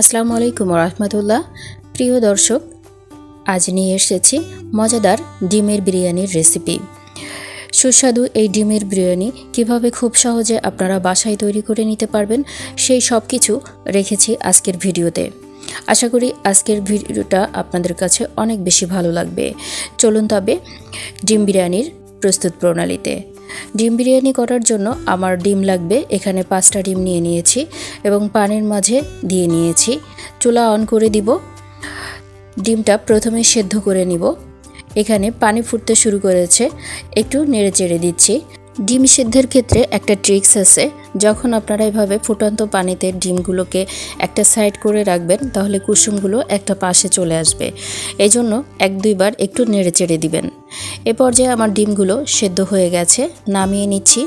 আসসালামু আলাইকুম রহমতুল্লাহ প্রিয় দর্শক, আজ নিয়ে এসেছি মজাদার ডিমের বিরিয়ানির রেসিপি। সুস্বাদু এই ডিমের বিরিয়ানি কীভাবে খুব সহজে আপনারা বাসায় তৈরি করে নিতে পারবেন, সেই সব কিছু রেখেছি আজকের ভিডিওতে। আশা করি আজকের ভিডিওটা আপনাদের কাছে অনেক বেশি ভালো লাগবে। চলুন তবে ডিম বিরিয়ানির প্রস্তুত প্রণালীতে। ডিম বিরিয়ানি করার জন্য আমার ডিম লাগবে, এখানে পাঁচটা ডিম নিয়ে নিয়েছি এবং পানির মাঝে দিয়ে নিয়েছি। চুলা অন করে দিব। ডিমটা প্রথমে সেদ্ধ করে নিব। এখানে পানি ফুটতে শুরু করেছে, একটু নেড়ে চেড়ে দিচ্ছি। ডিম সেদ্ধের ক্ষেত্রে একটা ট্রিক্স আছে। যখন আপনারা এভাবে ফুটন্ত পানিতে ডিমগুলোকে একটা সাইড করে রাখবেন, তাহলে কুসুমগুলো একটা পাশে চলে আসবে। এই জন্য এক দুইবার একটু নেড়ে চেড়ে দিবেন। এ পর্যায়ে আমার ডিমগুলো সেদ্ধ হয়ে গেছে, নামিয়ে নিচ্ছি।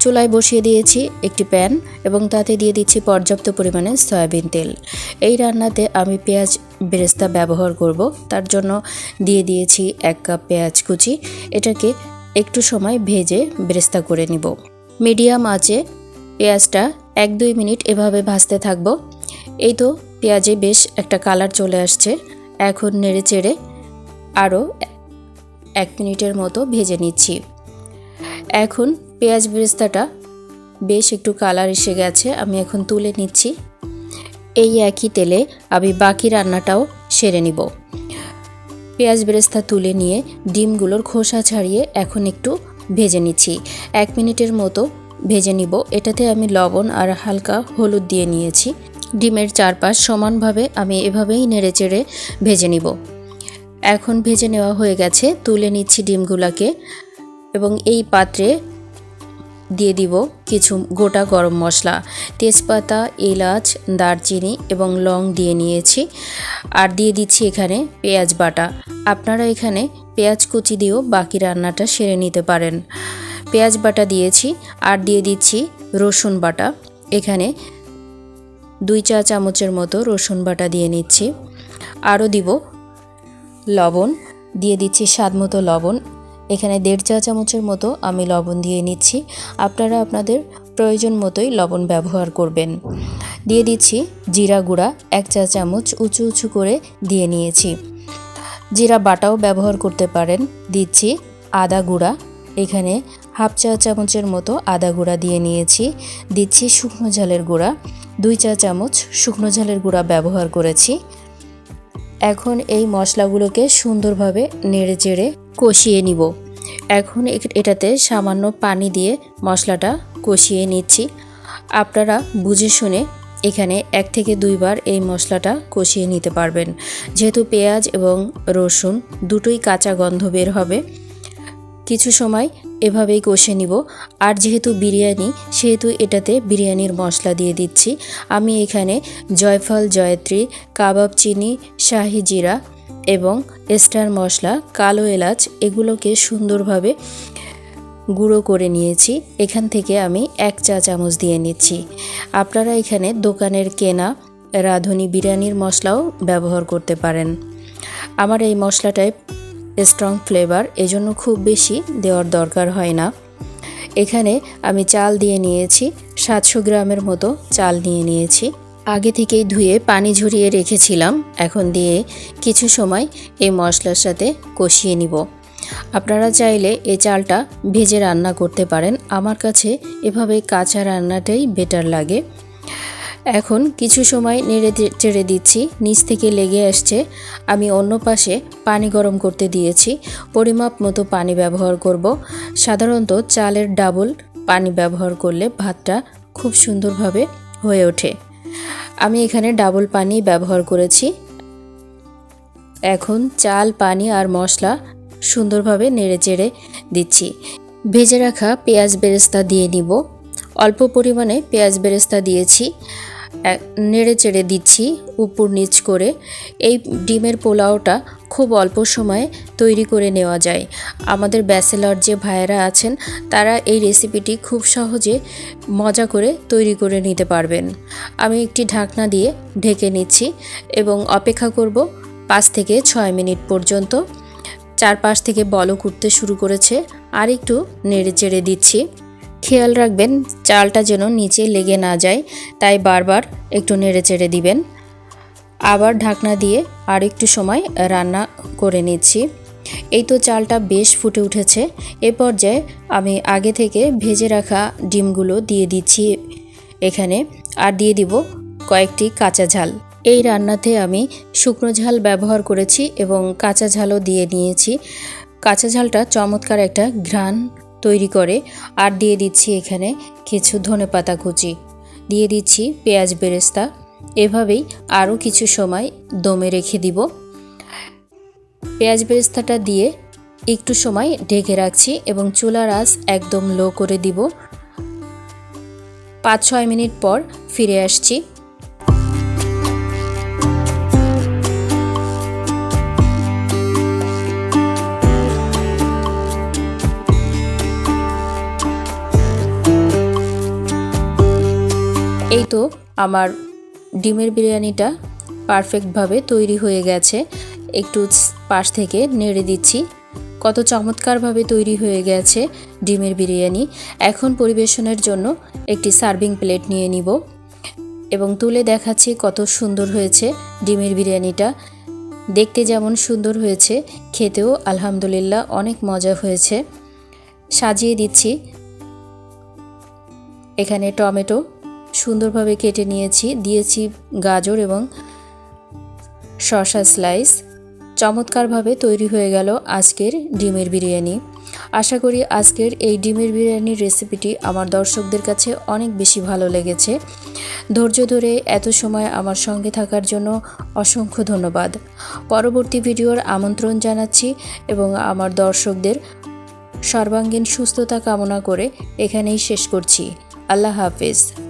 চুলায় বসিয়ে দিয়েছি একটি প্যান এবং তাতে দিয়ে দিচ্ছি পর্যাপ্ত পরিমাণে সয়াবিন তেল। এই রান্নাতে আমি পেঁয়াজ বেরেস্তা ব্যবহার করব। তার জন্য দিয়ে দিয়েছি এক কাপ পেঁয়াজ কুচি। এটাকে একটু সময় ভেজে ব্রেস্তা করে নিব। মিডিয়াম আঁচে পেঁয়াজটা এক দুই মিনিট এভাবে ভাজতে থাকব। এই তো পেঁয়াজে বেশ একটা কালার চলে আসছে। এখন নেড়ে চেড়ে আরও এক মিনিটের মতো ভেজে নিচ্ছি। এখন পেঁয়াজ ব্রেস্তাটা বেশ একটু কালার এসে গেছে, আমি এখন তুলে নিচ্ছি। এই একই তেলে আমি বাকি রান্নাটাও সেরে নিব। পেঁয়াজ বেরেস্তা তুলে নিয়ে ডিমগুলোর খোসা ছাড়িয়ে এখন একটু ভেজে নিচ্ছি। এক মিনিটের মতো ভেজে নিব। এটাতে আমি লবণ আর হালকা হলুদ দিয়ে নিয়েছি। ডিমের চারপাশ সমানভাবে আমি এভাবেই নেড়ে চেড়ে ভেজে নিব। এখন ভেজে নেওয়া হয়ে গেছে। তুলে নিচ্ছি ডিমগুলাকে এবং এই পাত্রে দিয়ে দিব কিছু গোটা গরম মশলা। তেজপাতা, এলাচ, দারচিনি এবং লং দিয়ে নিয়েছি। আর দিয়ে দিচ্ছি এখানে পেঁয়াজ বাটা। আপনারা এখানে পেঁয়াজ কুচি দিয়েও বাকি রান্নাটা সেরে নিতে পারেন। পেঁয়াজ বাটা দিয়েছি, আর দিয়ে দিচ্ছি রসুন বাটা। এখানে দুই চা চামচের মতো রসুন বাটা দিয়ে নিচ্ছি। আরও দিব লবণ। দিয়ে দিচ্ছি স্বাদ মতো লবণ। এখানে দেড় চা চামচের মতো আমি লবণ দিয়ে নিচ্ছি। আপনারা আপনাদের প্রয়োজন মতোই লবণ ব্যবহার করবেন। দিয়ে দিচ্ছি জিরা গুঁড়া, এক চা চামচ উঁচু উঁচু করে দিয়ে নিয়েছি। জিরা বাটাও ব্যবহার করতে পারেন। দিচ্ছি আদা গুঁড়া, এখানে হাফ চা চামচের মতো আদা গুঁড়া দিয়ে নিয়েছি। দিচ্ছি শুকনো ঝালের গুঁড়া, দুই চা চামচ শুকনো ঝালের গুঁড়া ব্যবহার করেছি। এখন এই মশলাগুলোকে সুন্দরভাবে নেড়ে চেড়ে কষিয়ে নিব। এখন এটাতে সামান্য পানি দিয়ে মশলাটা কষিয়ে নিচ্ছি। আপনারা বুঝে শুনে এখানে এক থেকে দুইবার এই মশলাটা কষিয়ে নিতে পারবেন। যেহেতু পেঁয়াজ এবং রসুন দুটোই কাঁচা গন্ধ বের হবে, কিছু সময় এভাবেই কষে নিব। আর যেহেতু বিরিয়ানি, সেহেতু এটাতে বিরিয়ানির মশলা দিয়ে দিচ্ছি। আমি এখানে জয়ফল, জয়ত্রী, কাবাব চিনি, শাহি জিরা এবং স্টার মশলা, কালো এলাচ এগুলোকে সুন্দরভাবে গুঁড়ো করে নিয়েছি। এখান থেকে আমি এক চা চামচ দিয়ে নিচ্ছি। আপনারা এখানে দোকানের কেনা রাঁধুনি বিরিয়ানির মশলাও ব্যবহার করতে পারেন। আমার এই মশলাটায় স্ট্রং ফ্লেভার এজন্য খুব বেশি দেওয়ার দরকার হয় না। এখানে আমি চাল দিয়ে নিয়েছি, সাতশো গ্রামের মতো চাল নিয়ে নিয়েছি। আগে থেকেই ধুয়ে পানি ঝরিয়ে রেখেছিলাম। এখন দিয়ে কিছু সময় এই মশলার সাথে কষিয়ে নিব। আপনারা চাইলে এই চালটা ভেজে রান্না করতে পারেন। আমার কাছে এভাবে কাঁচা রান্নাটাই বেটার লাগে। এখন কিছু সময় নেড়ে চেড়ে দিচ্ছি। নিচ থেকে লেগে আসছে। আমি অন্য পাশে পানি গরম করতে দিয়েছি। পরিমাপ মতো পানি ব্যবহার করব। সাধারণত চালের ডাবল পানি ব্যবহার করলে ভাতটা খুব সুন্দরভাবে হয়ে ওঠে। আমি এখানে ডাবল পানি ব্যবহার করেছি। এখন চাল, পানি আর মশলা সুন্দরভাবে নেড়ে চেড়ে দিচ্ছি। ভেজে রাখা পেঁয়াজ বেরেস্তা দিয়ে নিব। অল্প পরিমাণে পেঁয়াজ বেরেস্তা দিয়েছি। নেড়ে চেড়ে দিচ্ছি উপর নিচ করে। এই ডিমের পোলাওটা খুব অল্প সময়ে তৈরি করে নেওয়া যায়। আমাদের ব্যাচেলর যে ভাইয়েরা আছেন, তারা এই রেসিপিটি খুব সহজে মজা করে তৈরি করে নিতে পারবেন। আমি একটি ঢাকনা দিয়ে ঢেকে নিচ্ছি এবং অপেক্ষা করব পাঁচ থেকে ছয় মিনিট পর্যন্ত। চারপাশ থেকে বলক উঠতে শুরু করেছে। আর একটু নেড়ে চেড়ে দিচ্ছি। খেয়াল রাখবেন, চালটা যেন নিচে লেগে না যায়, তাই বারবার একটু নেড়ে চেড়ে দিবেন। আবার ঢাকনা দিয়ে আর একটু সময় রান্না করে নিচ্ছি। এই তো চালটা বেশ ফুটে উঠেছে। এ পর্যায়ে আমি আগে থেকে ভেজে রাখা ডিমগুলো দিয়ে দিচ্ছি এখানে আর দিয়ে দিব কয়েকটি কাঁচা ঝাল। এই রান্নাতে আমি শুকনো ঝাল ব্যবহার করেছি এবং কাঁচা ঝালও দিয়ে নিয়েছি। কাঁচা ঝালটা চমৎকার একটা ঘ্রাণ তৈরি করে আর দিয়ে দিচ্ছি এখানে কিছু ধনেপাতা কুচি। দিয়ে দিচ্ছি পেঁয়াজ বেরেস্তা। এভাবেই আরও কিছু সময় দমে রেখে দিব। পেঁয়াজ বেরেস্তাটা দিয়ে একটু সময় ঢেকে রাখছি এবং চুলার আঁচ একদম লো করে দিব। পাঁচ ছয় মিনিট পর ফিরে আসছি। এই তো আমার ডিমের বিরিয়ানিটা পারফেক্টভাবে তৈরি হয়ে গেছে। একটু পাশ থেকে নেড়ে দিচ্ছি। কত চমৎকারভাবে তৈরি হয়ে গেছে ডিমের বিরিয়ানি। এখন পরিবেশনের জন্য একটি সার্ভিং প্লেট নিয়ে নিব এবং তুলে দেখাচ্ছি কত সুন্দর হয়েছে ডিমের বিরিয়ানিটা। দেখতে যেমন সুন্দর হয়েছে, খেতেও আলহামদুলিল্লাহ অনেক মজা হয়েছে। সাজিয়ে দিচ্ছি। এখানে টমেটো সুন্দরভাবে কেটে নিয়েছি। দিয়েছি গাজর এবং শসা স্লাইস। চমৎকারভাবে তৈরি হয়ে গেল আজকের ডিমের বিরিয়ানি। আশা করি আজকের এই ডিমের বিরিয়ানির রেসিপিটি আমার দর্শকদের কাছে অনেক বেশি ভালো লেগেছে। ধৈর্য ধরে এত সময় আমার সঙ্গে থাকার জন্য অসংখ্য ধন্যবাদ। পরবর্তী ভিডিওর আমন্ত্রণ জানাচ্ছি এবং আমার দর্শকদের সর্বাঙ্গীন সুস্থতা কামনা করে এখানেই শেষ করছি। আল্লাহ হাফিজ।